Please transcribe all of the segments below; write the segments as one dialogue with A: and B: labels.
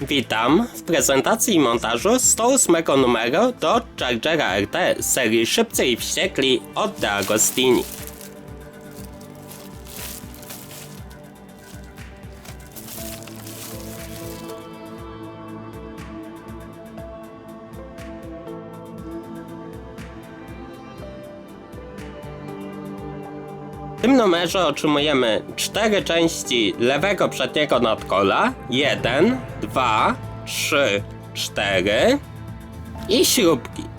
A: Witam w prezentacji i montażu 108 numeru do Chargera RT serii Szybcy i Wściekli od De Agostini. W tym numerze otrzymujemy cztery części lewego przedniego nadkola. 1, 2, 3, 4 i śrubki.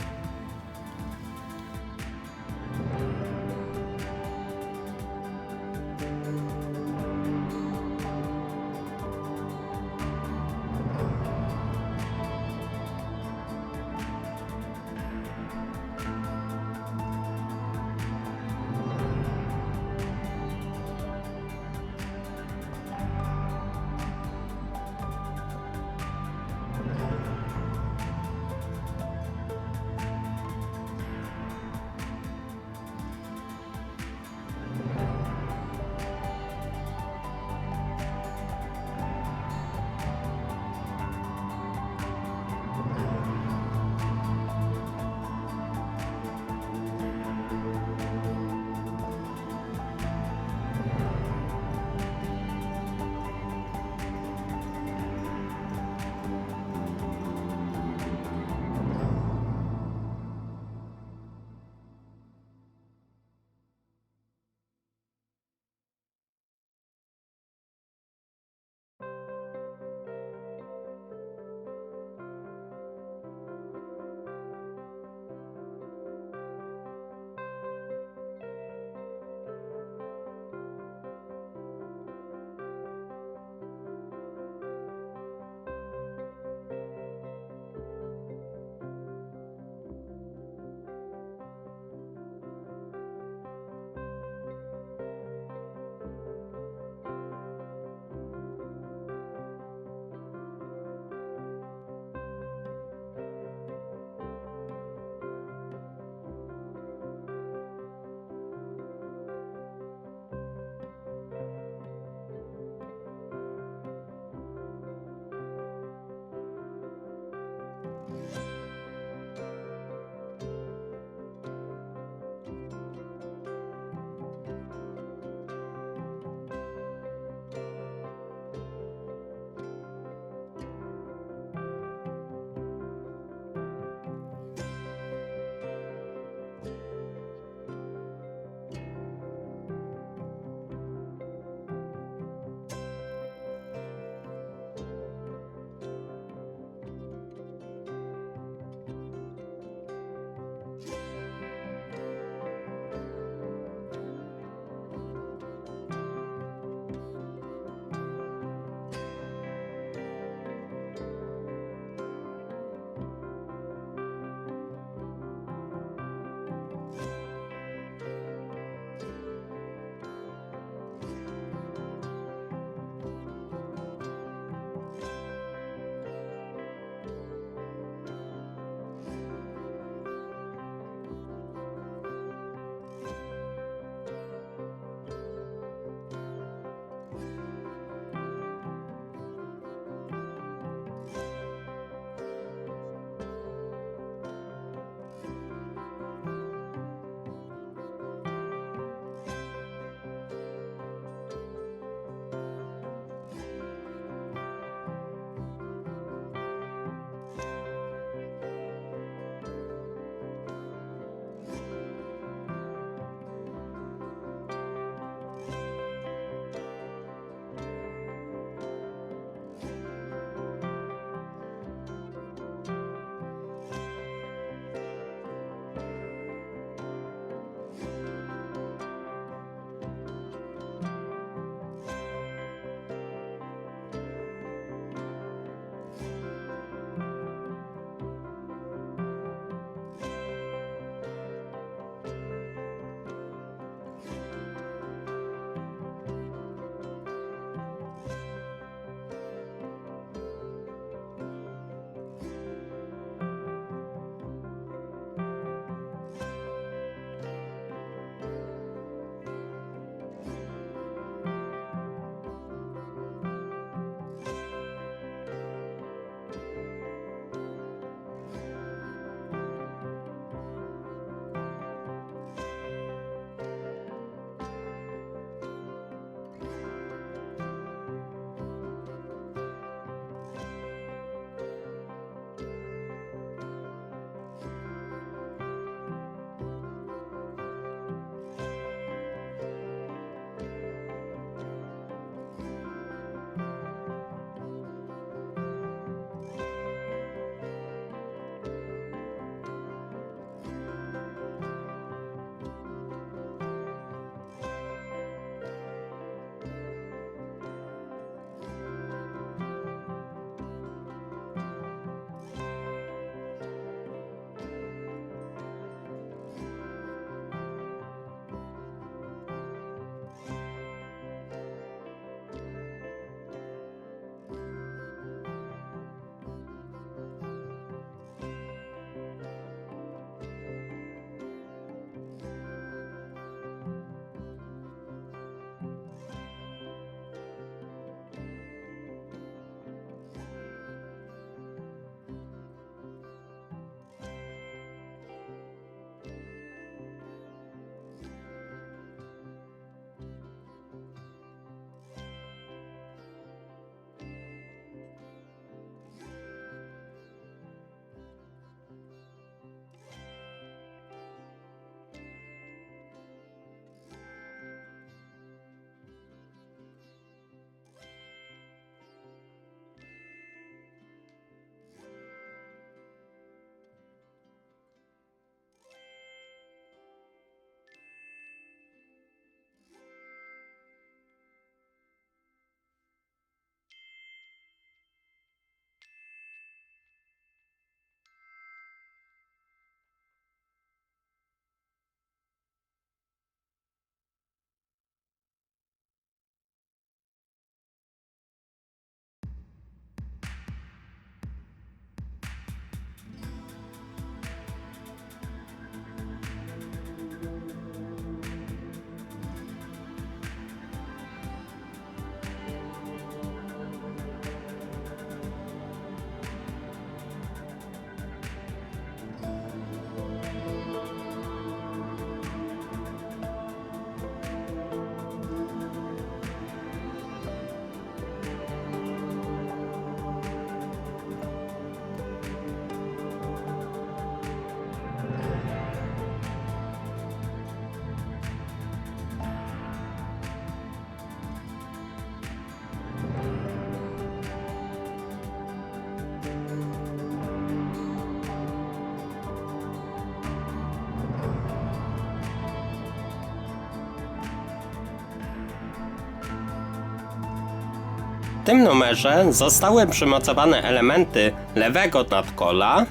A: Tym numerze zostały przymocowane elementy lewego nadkola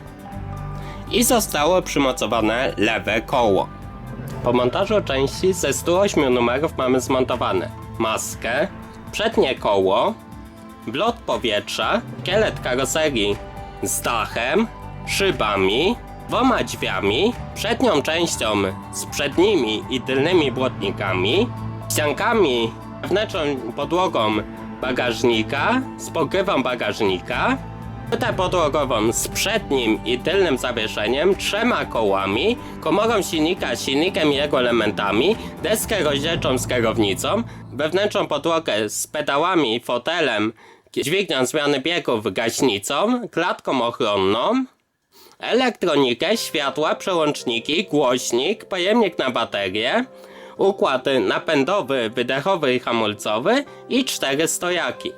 A: i zostało przymocowane lewe koło. Po montażu części ze 108 numerów mamy zmontowane maskę, przednie koło, wlot powietrza, kielet karoserii z dachem, szybami, dwoma drzwiami, przednią częścią z przednimi i tylnymi błotnikami, ściankami, wewnętrzną podłogą bagażnika? Z pokrywą bagażnika, płytę podłogową z przednim i tylnym zawieszeniem, trzema kołami, komorą silnika, silnikiem i jego elementami, deskę rozdzielczą z kierownicą, wewnętrzną podłogę z pedałami, fotelem, dźwignią zmiany biegów, gaśnicą, klatką ochronną, elektronikę, światła, przełączniki, głośnik, pojemnik na baterię, układ napędowy, wydechowy i hamulcowy i cztery stojaki.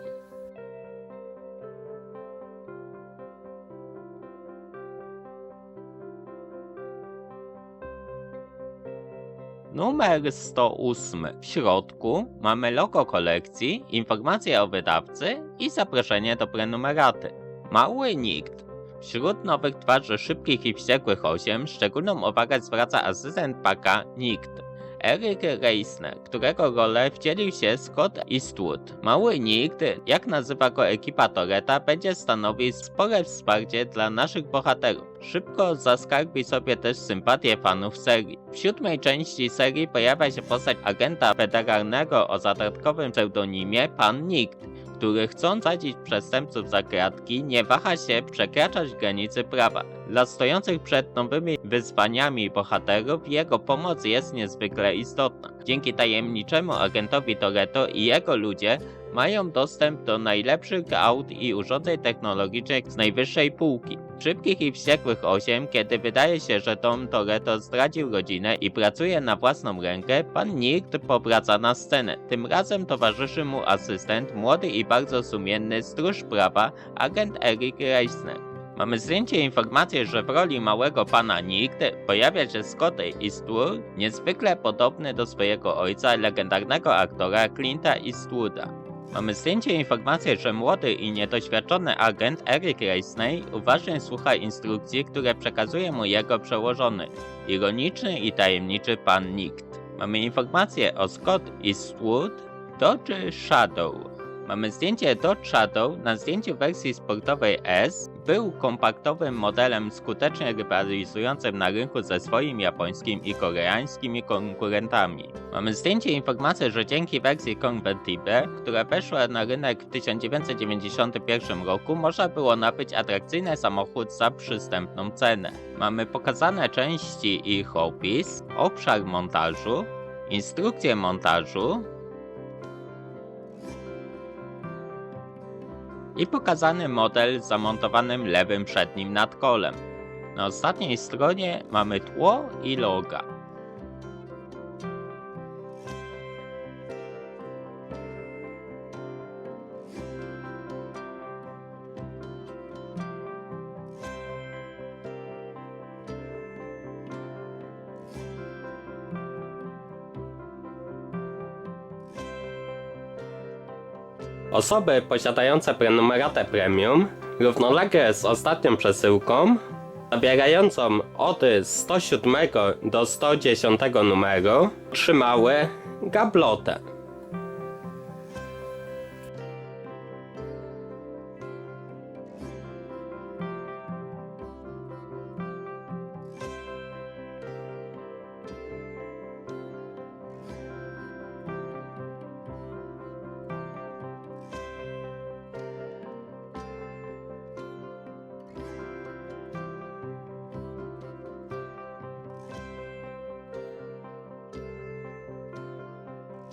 B: Numer 108. W środku mamy logo kolekcji, informacje o wydawcy i zaproszenie do prenumeraty. Mały nikt. Wśród nowych twarzy szybkich i wściekłych 8 szczególną uwagę zwraca asystent Paka Nikt. Eric Reisner, którego rolę wcielił się Scott Eastwood. Mały Nikt, jak nazywa go ekipa Toreta, będzie stanowił spore wsparcie dla naszych bohaterów. Szybko zaskarbi sobie też sympatię fanów serii. W siódmej części serii pojawia się postać agenta federalnego o zagadkowym pseudonimie Pan Nikt, który chcąc sadzić przestępców za kratki, nie waha się przekraczać granicy prawa. Dla stojących przed nowymi wyzwaniami bohaterów jego pomoc jest niezwykle istotna. Dzięki tajemniczemu agentowi Toretto i jego ludzie mają dostęp do najlepszych aut i urządzeń technologicznych z najwyższej półki. Szybkich i wściekłych 8, kiedy wydaje się, że Tom Toretto zdradził rodzinę i pracuje na własną rękę, pan Nikt powraca na scenę. Tym razem towarzyszy mu asystent, młody i bardzo sumienny stróż prawa, agent Eric Reisner. Mamy zdjęcie informację, że w roli małego pana Nikt pojawia się Scott Eastwood, niezwykle podobny do swojego ojca, legendarnego aktora Clint'a Eastwooda. Mamy zdjęcie informację, że młody i niedoświadczony agent Eric Reisner uważnie słucha instrukcji, które przekazuje mu jego przełożony, ironiczny i tajemniczy pan Nikt. Mamy informację o Scott Eastwood, Dodge Shadow. Mamy zdjęcie Dodge Shadow na zdjęciu wersji sportowej S. Był kompaktowym modelem skutecznie rywalizującym na rynku ze swoimi japońskimi i koreańskimi konkurentami. Mamy zdjęcie informację, że dzięki wersji Convertible, która weszła na rynek w 1991 roku, można było nabyć atrakcyjny samochód za przystępną cenę. Mamy pokazane części ich opis, obszar montażu, instrukcję montażu, i pokazany model z zamontowanym lewym przednim nadkolem. Na ostatniej stronie mamy tło i loga.
A: Osoby posiadające prenumeratę premium, równolegle z ostatnią przesyłką, zabierającą od 107 do 110 numeru, trzymały gablotę.